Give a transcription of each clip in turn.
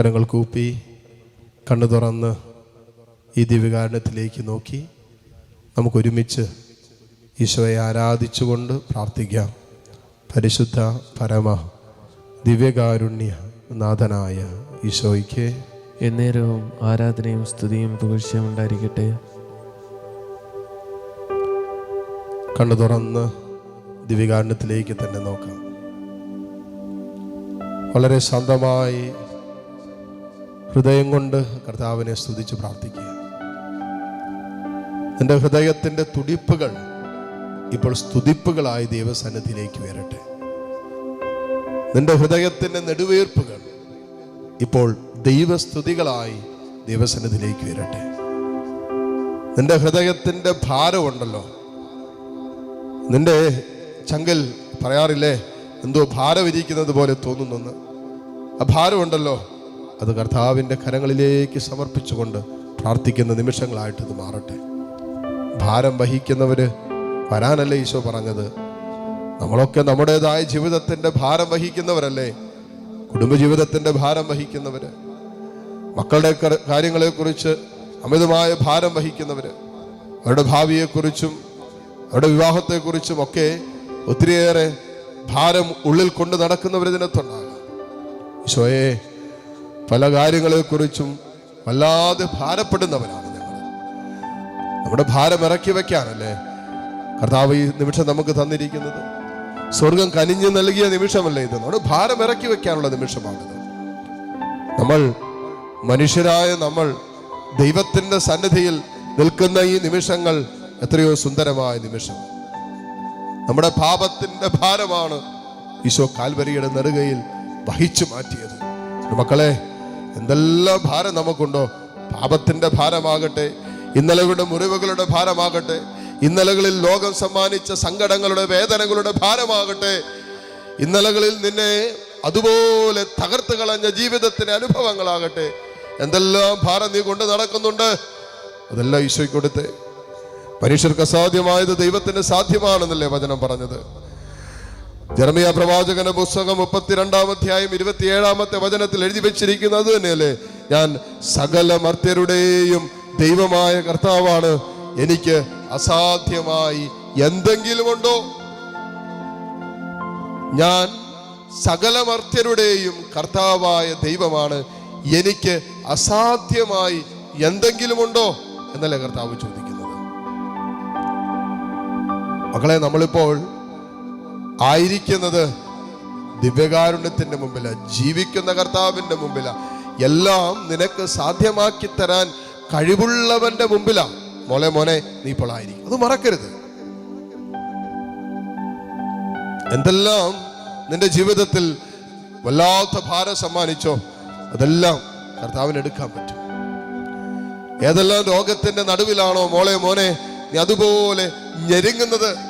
കരങ്ങൾ കൂപ്പി കണ്ണു തുറന്ന് ഈ ദിവ്യകാരണത്തിലേക്ക് നോക്കി നമുക്കൊരുമിച്ച് ഈശോയെ ആരാധിച്ചുകൊണ്ട് പ്രാർത്ഥിക്കാം. പരിശുദ്ധ പരമ ദിവ്യകാരുണ്യ നാഥനായ ഈശോയ്ക്ക് എന്നേരവും ആരാധനയും സ്തുതിയും പുകഴ്ചയും ഉണ്ടായിരിക്കട്ടെ. കണ്ണു തുറന്ന് ദിവ്യകാരണത്തിലേക്ക് തന്നെ നോക്കാം. വളരെ ശാന്തമായി ഹൃദയം കൊണ്ട് കർത്താവിനെ സ്തുതിച്ച് പ്രാർത്ഥിക്കുക. എന്റെ ഹൃദയത്തിന്റെ തുടിപ്പുകൾ ഇപ്പോൾ സ്തുതിപ്പുകളായി ദൈവസന്നിധിയിലേക്ക് വരട്ടെ നിന്റെ ഹൃദയത്തിന്റെ നെടുവീർപ്പുകൾ ഇപ്പോൾ ദൈവസ്തുതികളായി ദൈവസന്നിധിയിലേക്ക് വരട്ടെ നിന്റെ ഹൃദയത്തിന്റെ ഭാരമുണ്ടല്ലോ. നിന്റെ ചങ്കൽ പറയാറില്ലേ എന്തോ ഭാരം ഇരിക്കുന്നത് പോലെ തോന്നുന്നെന്ന് ആ ഭാരമുണ്ടല്ലോ. അത് കർത്താവിന്റെ കരങ്ങളിലേക്ക് സമർപ്പിച്ചുകൊണ്ട് പ്രാർത്ഥിക്കുന്ന നിമിഷങ്ങളായിട്ട് ഇത് മാറട്ടെ. ഭാരം വഹിക്കുന്നവർ വരാനല്ലേ ഈശോ പറഞ്ഞത്? നമ്മളൊക്കെ നമ്മുടേതായ ജീവിതത്തിന്റെ ഭാരം വഹിക്കുന്നവരല്ലേ? കുടുംബജീവിതത്തിന്റെ ഭാരം വഹിക്കുന്നവർ മക്കളുടെ കര- കാര്യങ്ങളെക്കുറിച്ച് അമിതമായ ഭാരം വഹിക്കുന്നവർ അവരുടെ ഭാവിയെക്കുറിച്ചും അവരുടെ വിവാഹത്തെക്കുറിച്ചും ഒക്കെ ഒത്തിരിയേറെ ഭാരം ഉള്ളിൽ കൊണ്ട് നടക്കുന്നവർ ഈശോയെ പല കാര്യങ്ങളെക്കുറിച്ചും വല്ലാതെ ഭാരപ്പെടുന്നവരാണ് ഞങ്ങൾ. നമ്മുടെ ഭാരം ഇറക്കി വെക്കാനല്ലേ കർത്താവ് ഈ നിമിഷം നമുക്ക് തന്നിരിക്കുന്നത്? സ്വർഗം കനിഞ്ഞു നൽകിയ നിമിഷമല്ലേ ഇത്? നമ്മുടെ ഭാരം ഇറക്കി വെക്കാനുള്ള നിമിഷമാണിത്. നമ്മൾ മനുഷ്യരായ നമ്മൾ ദൈവത്തിന്റെ സന്നിധിയിൽ നിൽക്കുന്ന ഈ നിമിഷങ്ങൾ എത്രയോ സുന്ദരമായ നിമിഷം. നമ്മുടെ പാപത്തിന്റെ ഭാരമാണ് ഈശോ കാൽവരിയുടെ നെറുകയിൽ വഹിച്ചു മാറ്റിയത്. മക്കളെ എന്തെല്ലാം ഭാരം നമുക്കുണ്ടോ? പാപത്തിന്റെ ഭാരമാകട്ടെ ഇന്നലകളുടെ മുറിവുകളുടെ ഭാരമാകട്ടെ ഇന്നലകളിൽ ലോകം സമ്മാനിച്ച സങ്കടങ്ങളുടെ വേദനകളുടെ ഭാരമാകട്ടെ ഇന്നലകളിൽ നിന്നെ അതുപോലെ തകർത്ത് കളഞ്ഞ ജീവിതത്തിന്റെ അനുഭവങ്ങളാകട്ടെ. എന്തെല്ലാം ഭാരം നീ കൊണ്ട് നടക്കുന്നുണ്ട്? അതെല്ലാം ഈശോയ്ക്ക് കൊടുത്തേ. മനുഷ്യർക്ക് അസാധ്യമായത് ദൈവത്തിന് സാധ്യമാണെന്നല്ലേ വചനം പറഞ്ഞത്. ജർമിയ പ്രവാചകന്റെ പുസ്തകം മുപ്പത്തിരണ്ടാം അധ്യായം ഇരുപത്തിയേഴാമത്തെ വചനത്തിൽ എഴുതി വെച്ചിരിക്കുന്നത് തന്നെയല്ലേ? ഞാൻ സകല മർത്യരുടെയും ദൈവമായ കർത്താവാണ്. എനിക്ക് അസാധ്യമായി എന്തെങ്കിലും ഉണ്ടോ? ഞാൻ സകല മർത്യരുടെയും കർത്താവായ ദൈവമാണ്. എനിക്ക് അസാധ്യമായി എന്തെങ്കിലും ഉണ്ടോ? എന്നല്ലേ കർത്താവ് ചോദിക്കുന്നത്. മക്കളെ നമ്മളിപ്പോൾ ആയിരിക്കുന്നത് ദിവ്യകാരുണ്യത്തിന്റെ മുമ്പില ജീവിക്കുന്ന കർത്താവിന്റെ മുമ്പില. എല്ലാം നിനക്ക് സാധ്യമാക്കി തരാൻ കഴിവുള്ളവന്റെ മുമ്പിലാണ് മോളെ മോനെ നീ ഇപ്പോൾ ആയിരിക്കും. അത് മറക്കരുത്. എന്തെല്ലാം നിന്റെ ജീവിതത്തിൽ വല്ലാത്ത ഭാരം സമ്മാനിച്ചോ അതെല്ലാം കർത്താവിന് എടുക്കാൻ പറ്റും. ഏതെല്ലാം രോഗത്തിന്റെ നടുവിലാണോ മോളെ മോനെ നീ അതുപോലെ ഞെരുങ്ങുന്നത്?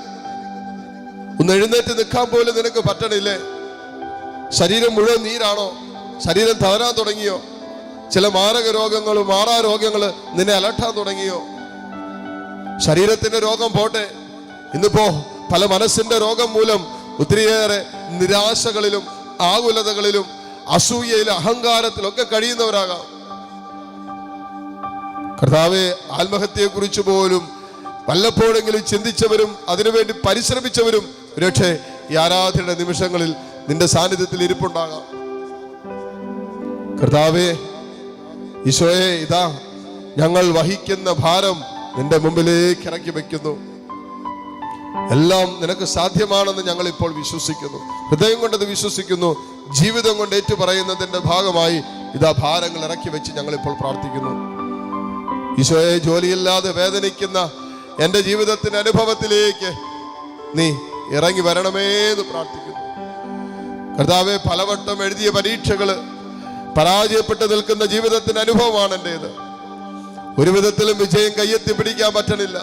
ഒന്ന് എഴുന്നേറ്റ് നിൽക്കാൻ പോലും നിനക്ക് പറ്റണില്ലേ? ശരീരം മുഴുവൻ നീരാണോ? ശരീരം തളരാൻ തുടങ്ങിയോ? ചില മാരക രോഗങ്ങൾ മാറാ രോഗങ്ങൾ നിന്നെ അലട്ടാൻ തുടങ്ങിയോ? ശരീരത്തിന്റെ രോഗം പോട്ടെ. ഇന്നിപ്പോ പല മനസ്സിന്റെ രോഗം മൂലം ഒത്തിരിയേറെ നിരാശകളിലും ആകുലതകളിലും അസൂയയിലും അഹങ്കാരത്തിലൊക്കെ കഴിയുന്നവരാകാം. കർത്താവെ ആത്മഹത്യയെക്കുറിച്ച് പോലും വല്ലപ്പോഴെങ്കിലും ചിന്തിച്ചവരും അതിനുവേണ്ടി പരിശ്രമിച്ചവരും ഒരുപക്ഷെ ഈ ആരാധനയുടെ നിമിഷങ്ങളിൽ നിന്റെ സാന്നിധ്യത്തിൽ ഇരിപ്പുണ്ടാകാം. കർത്താവേ ഈശോയെ ഇതാ ഞങ്ങൾ വഹിക്കുന്ന ഭാരം നിന്റെ മുമ്പിലേക്ക് ഇറക്കി വെക്കുന്നു. എല്ലാം നിനക്ക് സാധ്യമാണെന്ന് ഞങ്ങൾ ഇപ്പോൾ വിശ്വസിക്കുന്നു. ഹൃദയം കൊണ്ടത് വിശ്വസിക്കുന്നു. ജീവിതം കൊണ്ട് ഏറ്റുപറയുന്നതിന്റെ ഭാഗമായി ഇതാ ഭാരങ്ങൾ ഇറക്കി വെച്ച് ഞങ്ങൾ ഇപ്പോൾ പ്രാർത്ഥിക്കുന്നു. ഈശോയെ ജോലിയില്ലാതെ വേദനിക്കുന്ന എന്റെ ജീവിതത്തിന്റെ അനുഭവത്തിലേക്ക് നീ ഇറങ്ങി വരണമേ എന്ന് പ്രാർത്ഥിക്കുന്നു. കർത്താവെ പലവട്ടം എഴുതിയ പരീക്ഷകൾ പരാജയപ്പെട്ട് നിൽക്കുന്ന ജീവിതത്തിന്റെ അനുഭവമാണ് എന്റേത് ഒരു വിധത്തിലും വിജയം കയ്യെത്തി പിടിക്കാൻ പറ്റണില്ല.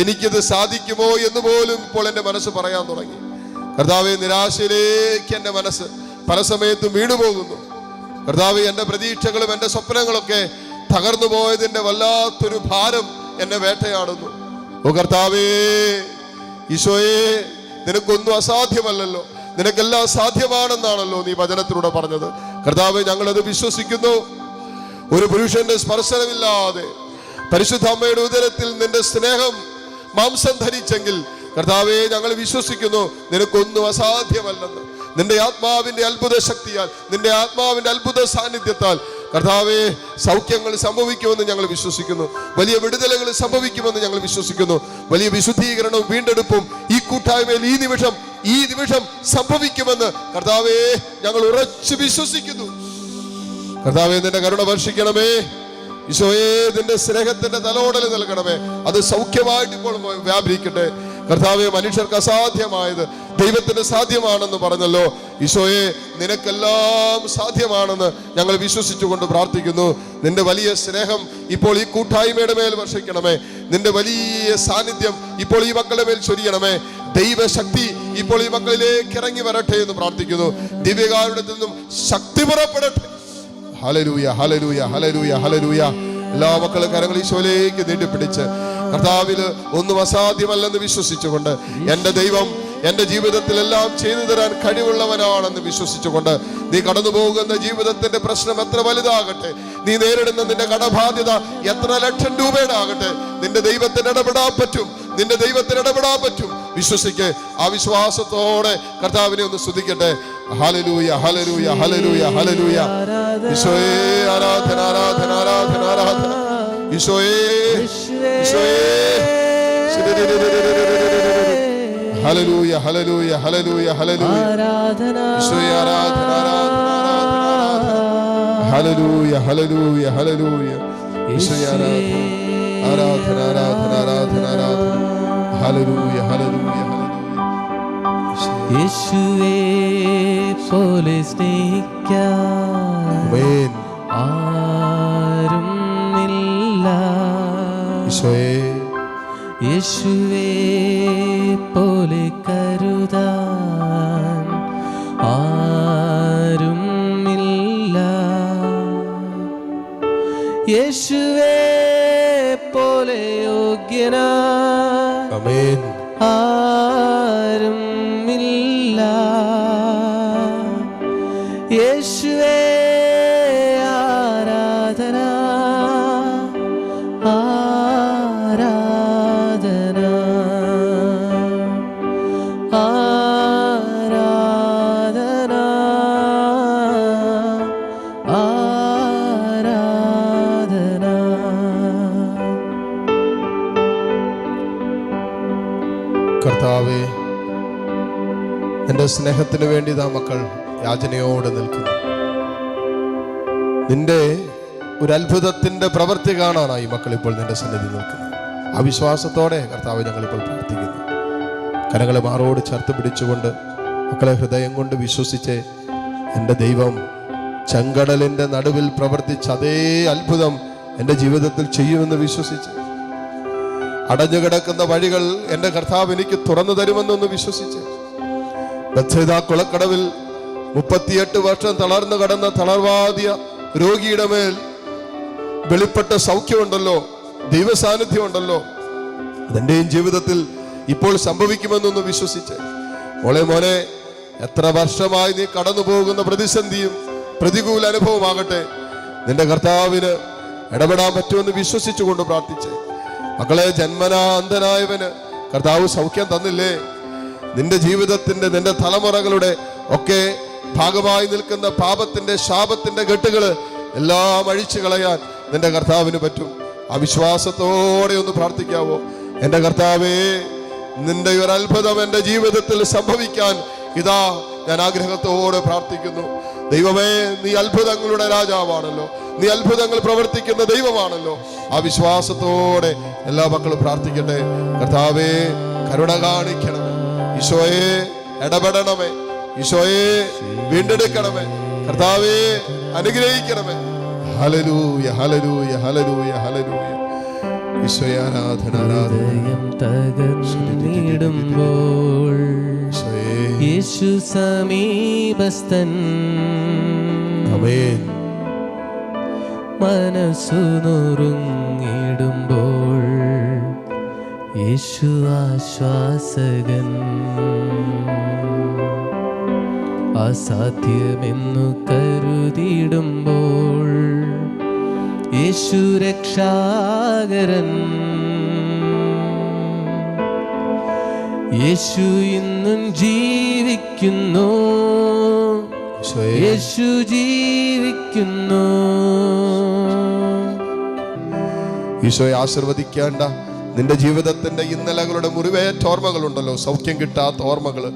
എനിക്കിത് സാധിക്കുമോ എന്ന് പോലും ഇപ്പോൾ എന്റെ മനസ്സ് പറയാൻ തുടങ്ങി. കർത്താവെ നിരാശയിലേക്ക് എന്റെ മനസ്സ് പല സമയത്തും വീണുപോകുന്നു. കർത്താവ് എന്റെ പ്രതീക്ഷകളും എന്റെ സ്വപ്നങ്ങളൊക്കെ തകർന്നു പോയതിന്റെ വല്ലാത്തൊരു ഭാരം എന്നെ വേട്ടയാടുന്നു. ഓ കർത്താവേ ഈശോയെ നിനക്കൊന്നും അസാധ്യമല്ലല്ലോ. നിനക്കെല്ലാം സാധ്യമാണെന്നാണല്ലോ നീ വചനത്തിലൂടെ പറഞ്ഞത്. കർത്താവ് ഞങ്ങളത് വിശ്വസിക്കുന്നു. ഒരു പുരുഷന്റെ സ്പർശനമില്ലാതെ പരിശുദ്ധ അമ്മയുടെ ഉദരത്തിൽ നിന്റെ സ്നേഹം മാംസം ധരിച്ചെങ്കിൽ കർത്താവെ ഞങ്ങൾ വിശ്വസിക്കുന്നു നിനക്കൊന്നും അസാധ്യമല്ലെന്ന്. നിന്റെ ആത്മാവിന്റെ അത്ഭുത ശക്തിയാൽ നിന്റെ ആത്മാവിന്റെ അത്ഭുത സാന്നിധ്യത്താൽ കർത്താവെ സൗഖ്യങ്ങൾ സംഭവിക്കുമെന്ന് ഞങ്ങൾ വിശ്വസിക്കുന്നു. വലിയ വിടുതലകൾ സംഭവിക്കുമെന്ന് ഞങ്ങൾ വിശ്വസിക്കുന്നു. വലിയ വിശുദ്ധീകരണവും വീണ്ടെടുപ്പും ഈ കൂട്ടായ്മയിൽ ഈ നിമിഷം ഈ നിമിഷം സംഭവിക്കുമെന്ന് കർത്താവെ ഞങ്ങൾ ഉറച്ചു വിശ്വസിക്കുന്നു. കർത്താവെ നിന്റെ കരുണ വർഷിക്കണമേ. ഈശോയെ നിന്റെ സ്നേഹത്തിന്റെ തലോടൽ നൽകണമേ. അത് സൗഖ്യമായിട്ട് ഇപ്പോൾ വ്യാപരിക്കട്ടെ. കർത്താവെ മനുഷ്യർക്ക് അസാധ്യമായത് ദൈവത്തിന് സാധ്യമാണെന്ന് പറഞ്ഞല്ലോ. ഈശോയെ നിനക്കെല്ലാം സാധ്യമാണെന്ന് ഞങ്ങൾ വിശ്വസിച്ചുകൊണ്ട് പ്രാർത്ഥിക്കുന്നു. നിന്റെ വലിയ സ്നേഹം ഇപ്പോൾ ഈ കൂട്ടായ്മയുടെ മേൽ വർഷിക്കണമേ. നിന്റെ വലിയ സാന്നിധ്യം ഇപ്പോൾ ഈ മക്കളുടെ മേൽ ചൊരിയണമേ. ദൈവശക്തി ഇപ്പോൾ ഈ മക്കളിലേക്ക് ഇറങ്ങി വരട്ടെ എന്ന് പ്രാർത്ഥിക്കുന്നു. ദിവ്യകാരുടെ നിന്നും ശക്തി പുറപ്പെടട്ടെ. ഹലലൂയ ഹലലൂയ ഹലലൂയ ഹലലൂയ എല്ലാ മക്കളും കരങ്ങൾ ഈശോയിലേക്ക് നീട്ടിപ്പിടിച്ച് കർത്താവിൽ ഒന്നും അസാധ്യമല്ലെന്ന് വിശ്വസിച്ചുകൊണ്ട് എന്റെ ദൈവം എന്റെ ജീവിതത്തിൽ എല്ലാം ചെയ്തു തരാൻ കഴിവുള്ളവനാണെന്ന് വിശ്വസിച്ചുകൊണ്ട് നീ കടന്നു പോകുന്ന ജീവിതത്തിന്റെ പ്രശ്നം എത്ര വലുതാകട്ടെ? നീ നേരിടുന്ന നിന്റെ കടബാധ്യത എത്ര ലക്ഷം രൂപയുടെ ആകട്ടെ നിന്റെ ദൈവത്തിന് ഇടപെടാൻ പറ്റും. നിന്റെ ദൈവത്തിന് ഇടപെടാൻ പറ്റും. വിശ്വസിക്ക്. ആ വിശ്വാസത്തോടെ കർത്താവിനെ ഒന്ന് ശ്രദ്ധിക്കട്ടെ ഹലലൂയ ഹലലൂയ ഹലലൂയ ഹലലൂയ ഈശോയെ ആരാധന ആരാധന ആരാധന ആരാധന. ഈശോയെ ഈശോയെ. ഹലലൂയ ഹലലൂയ ഹലലൂയ ഹലലൂയ ആരാധന ആരാധന ആരാധന ഹലലൂയ ഹലലൂയ ഹലലൂയ ആരാധന ആരാധന ആരാധന ആരാധന. ഹലലൂയ ഹലലൂയ യേശുവേ പോലെ സ്നേഹിക്കാൻ ആരും ഇല്ല. ഈശോയെ യേശുവേ പോലെ കരുതാൻ ആരും ഇല്ല യേശുവേ പോലെ യോഗ്യനാ. ആമേൻ ആരും കർത്താവെ നിന്റെ സ്നേഹത്തിന് വേണ്ടി താ മക്കൾ യാചനയോടെ നിൽക്കുന്നു. നിന്റെ ഒരു അത്ഭുതത്തിന്റെ പ്രവൃത്തി കാണാനായി മക്കൾ ഇപ്പോൾ നിന്റെ സന്നിധി നിൽക്കുന്നു. അവിശ്വാസത്തോടെ വിശ്വാസത്തോടെ കർത്താവ് ഞങ്ങളിപ്പോൾ പ്രാർത്ഥിക്കുന്നു. കരങ്ങളെ മാറോട് ചേർത്ത് പിടിച്ചുകൊണ്ട് മക്കളെ ഹൃദയം കൊണ്ട് വിശ്വസിച്ച് എന്റെ ദൈവം ചെങ്കടലിന്റെ നടുവിൽ പ്രവർത്തിച്ച അതേ അത്ഭുതം എന്റെ ജീവിതത്തിൽ ചെയ്യുമെന്ന് വിശ്വസിച്ച് അടഞ്ഞു കിടക്കുന്ന വഴികൾ എന്റെ കർത്താവ് എനിക്ക് തുറന്നു തരുമെന്നൊന്ന് വിശ്വസിച്ച്. ബത്സേദ കുളക്കടവിൽ മുപ്പത്തിയെട്ട് വർഷം തളർന്നു കടന്ന തളർവാദിയ രോഗിയുടെ മേൽ വെളിപ്പെട്ട സൗഖ്യമുണ്ടല്ലോ ദൈവസാന്നിധ്യമുണ്ടല്ലോ അതെന്റെയും ജീവിതത്തിൽ ഇപ്പോൾ സംഭവിക്കുമെന്നൊന്ന് വിശ്വസിച്ച്. മോളെ മോനെ എത്ര വർഷമായി നീ കടന്നു പോകുന്ന പ്രതിസന്ധിയും പ്രതികൂല അനുഭവമാകട്ടെ. നിന്റെ കർത്താവിന് ഇടപെടാൻ പറ്റുമെന്ന് വിശ്വസിച്ചുകൊണ്ട് പ്രാർത്ഥിച്ച്. മക്കളെ ജന്മനാന്തനായവന് കർത്താവ് സൗഖ്യം തന്നില്ലേ? നിന്റെ ജീവിതത്തിന്റെ നിന്റെ തലമുറകളുടെ ഒക്കെ ഭാഗമായി നിൽക്കുന്ന പാപത്തിന്റെ ശാപത്തിന്റെ കെട്ടുകൾ എല്ലാം അഴിച്ചു കളയാൻ നിന്റെ കർത്താവിന് പറ്റും. ആ വിശ്വാസത്തോടെ ഒന്ന് പ്രാർത്ഥിക്കാവോ? എന്റെ കർത്താവേ നിന്റെ ഒരു അത്ഭുതം എന്റെ ജീവിതത്തിൽ സംഭവിക്കാൻ ഇതാ ഞാൻ ആഗ്രഹത്തോടെ പ്രാർത്ഥിക്കുന്നു. ദൈവമേ നീ അത്ഭുതങ്ങളുടെ രാജാവാണല്ലോ. നീ അത്ഭുതങ്ങൾ പ്രവർത്തിക്കുന്ന ദൈവമാണല്ലോ. ആ വിശ്വാസത്തോടെ എല്ലാ മക്കളും പ്രാർത്ഥിക്കട്ടെ. കർത്താവേ കരുണ കാണിക്കണമേ. ഈശോയെ ഇടപെടണമേ. ഈശോയെ വീണ്ടെടുക്കണമേ. കർത്താവേ അനുഗ്രഹിക്കണമേ. ഹലലൂയ ഹലലൂയ ഹലലൂയ ഹലലൂയ ഈശോയാരാധന തകർന്നിടുമ്പോൾ ഈശോയെ യേശു സമീപസ്ഥൻ. മനസ്സു നുറുങ്ങിടുമ്പോൾ യേശു ആശ്വാസകൻ. അസാധ്യമെന്നു കരുതിയിടുമ്പോൾ യേശു രക്ഷാകരൻ. യേശു ഇന്നും ജീവിക്കുന്നു. യേശു ജീവിക്കുന്നു. ഈശോയെ ആശീർവദിക്കേണ്ട. നിന്റെ ജീവിതത്തിന്റെ ഇന്നലകളുടെ മുറിവേറ്റ ഓർമ്മകളുണ്ടല്ലോ. സൗഖ്യം കിട്ടാത്ത ഓർമ്മകൾ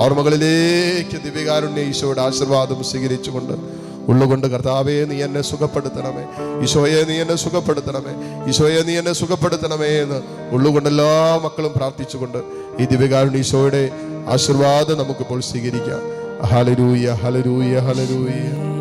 ഓർമ്മകളിലേക്ക് ദിവ്യകാരുണ്യ ഈശോയുടെ ആശീർവാദം സ്വീകരിച്ചുകൊണ്ട് ഉള്ളുകൊണ്ട് കർത്താവേ നീ എന്നെ സുഖപ്പെടുത്തണമേ. ഈശോയെ നീ എന്നെ സുഖപ്പെടുത്തണമേ. ഈശോയെ നീ എന്നെ സുഖപ്പെടുത്തണമേ എന്ന് ഉള്ളുകൊണ്ട് എല്ലാ മക്കളും പ്രാർത്ഥിച്ചുകൊണ്ട് ഈ ദിവ്യകാരുണ്യ ഈശോയുടെ ആശീർവാദം നമുക്കിപ്പോൾ സ്വീകരിക്കാം. Hallelujah hallelujah hallelujah